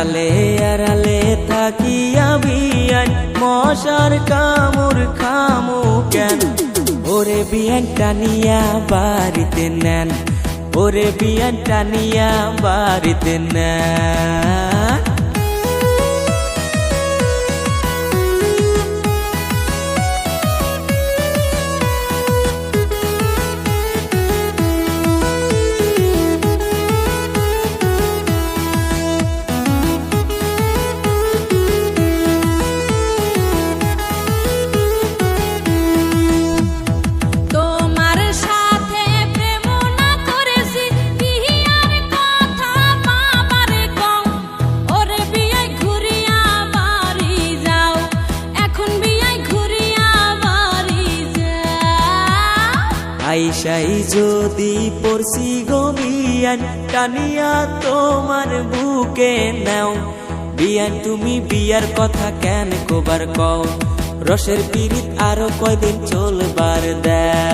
আড়ালে আড়ালে থাকি আমি আই। মশার কামড় খামু কেন? ওরে বিয়ান টানিয়া বাড়িতে নেন। ওরে বিয়ান টানিয়া বাড়িতে নেন। আইসাই যদি পড়ছি গমিয়ান টানিয়া তোমার বুকে নাও। বিয়ান, তুমি বিয়ার কথা কেন কোবার কও? রসের পিড়িত আরও কয়দিন চলবার দাও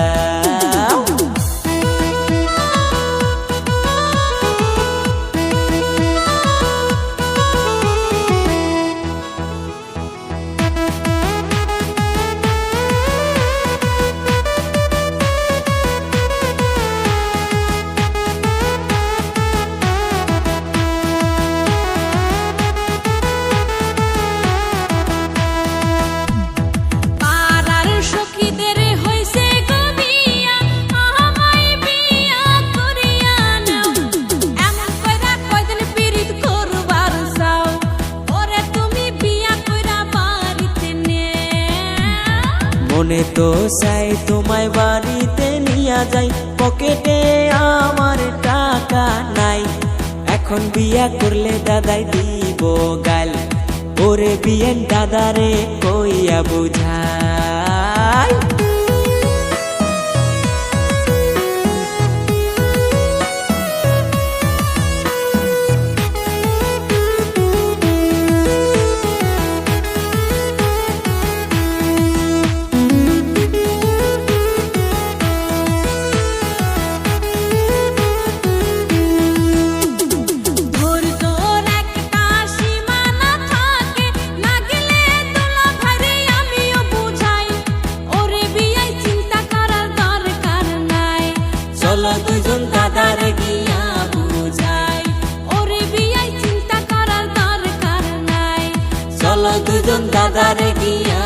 মনে তো চাই তোমায় বাড়িতে নিয়া যাই। পকেটে আমার টাকা নাই। এখন বিয়া করলে দাদাই দিব গাল। ওরে বিয়েন দাদারে কইয়া বুঝাই। দুজন দাদারে গিয়া